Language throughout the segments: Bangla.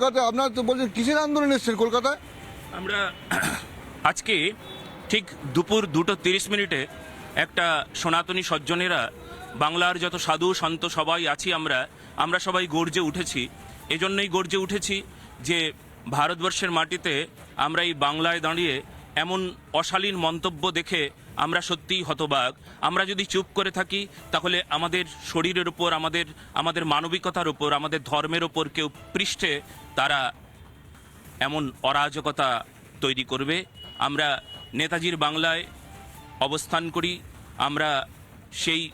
কলকাতায়, আপনার তো বলছেন কিসের আন্দোলন এসছেন কলকাতায়। আমরা আজকে ঠিক দুপুর দুটো তিরিশ মিনিটে একটা সনাতনী সজ্জনেরা, বাংলার যত সাধু সন্ত সবাই আছি আমরা আমরা সবাই গর্জে উঠেছি। এজন্যই গর্জে উঠেছি যে ভারতবর্ষের মাটিতে আমরা এই বাংলায় দাঁড়িয়ে এমন অশালীন মন্তব্য দেখে আমরা সত্যিই হতবাক। আমরা যদি চুপ করে থাকি, তাহলে আমাদের শরীরের উপর, আমাদের আমাদের মানবিকতার উপর, আমাদের ধর্মের উপর কেউ পৃষ্ঠে তারা এমন অরাজকতা তৈরি করবে। আমরা নেতাজির বাংলায় অবস্থান করি, আমরা সেই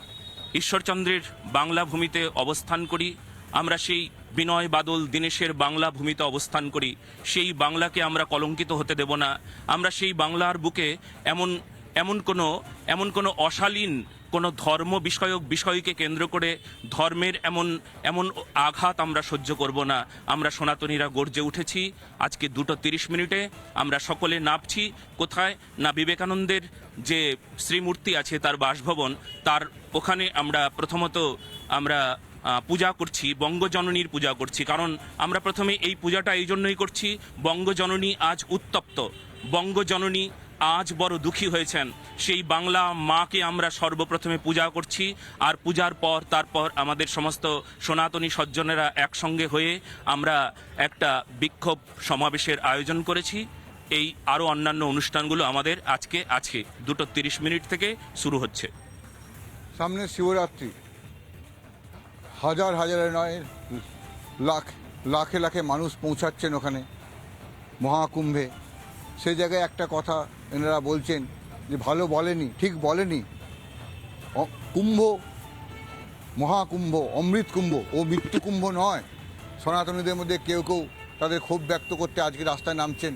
ঈশ্বরচন্দ্রের বাংলা ভূমিতে অবস্থান করি আমরা সেই বিনয় বাদল দীনেশের বাংলা ভূমিতে অবস্থান করি। সেই বাংলাকে আমরা কলঙ্কিত হতে দেব না। আমরা সেই বাংলার বুকে এমন এমন কোনো এমন কোনো অশালীন, কোনো ধর্ম বিষয়ক বিষয়কে কেন্দ্র করে ধর্মের এমন এমন আঘাত আমরা সহ্য করব না। আমরা সনাতনীরা গর্জে উঠেছি। আজকে দুটো তিরিশ মিনিটে আমরা সকলে নাপছি কোথায়? না বিবেকানন্দের যে শ্রীমূর্তি আছে, তার বাসভবন, তার ওখানে আমরা প্রথমত আমরা পূজা করছি, বঙ্গজননীর পূজা করছি। কারণ আমরা প্রথমে এই পূজাটা এই জন্যই করছি, বঙ্গজননী আজ উত্তপ্ত। বঙ্গজননী আজ বড় দুঃখী হয়েছেন। সেই বাংলা মাকে আমরা সর্বপ্রথমে পূজা করছি, আর পূজার পর, তারপর আমাদের সমস্ত সনাতনী সজ্জনেরা একসঙ্গে হয়ে আমরা একটা বিক্ষোভ সমাবেশের আয়োজন করেছি। এই আরও অন্যান্য অনুষ্ঠানগুলো আমাদের আজকে আছে দুটো তিরিশ মিনিট থেকে শুরু হচ্ছে। সামনে শিবরাত্রি। হাজার হাজারে নয়, লাখ, লাখে লাখে মানুষ পৌঁছাচ্ছেন ওখানে, মহাকুম্ভে। সেই জায়গায় একটা কথা এনারা বলছেন যে ভালো বলেনি, ঠিক বলেনি। কুম্ভ, মহাকুম্ভ, অমৃত কুম্ভ, ও মৃত্যু কুম্ভ নয়। সনাতনীদের মধ্যে কেউ কেউ তাদের ক্ষোভ ব্যক্ত করতে আজকে রাস্তায় নামছেন।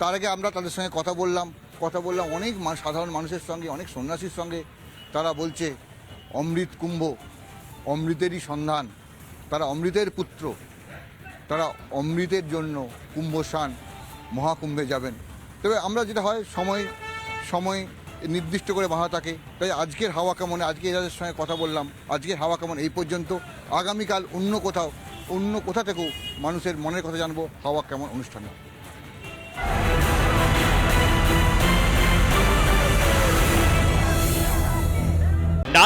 তার আগে আমরা তাদের সঙ্গে কথা বললাম কথা বললাম অনেক সাধারণ মানুষের সঙ্গে, অনেক সন্ন্যাসীর সঙ্গে। তারা বলছে, অমৃত কুম্ভ অমৃতেরই সন্ধান। তারা অমৃতের পুত্র। তারা অমৃতের জন্য কুম্ভসান মহাকুম্ভে যাবেন। তবে আমরা যেটা হয়, সময় সময় নির্দিষ্ট করে বাঁধা থাকে। তাই আজকের হাওয়া কেমন? আজকে এদের সঙ্গে কথা বললাম। আজকের হাওয়া কেমন? এই পর্যন্ত। আগামীকাল অন্য কোথাও, অন্য কোথা থেকেও মানুষের মনের কথা জানব। হাওয়া কেমন অনুষ্ঠানে?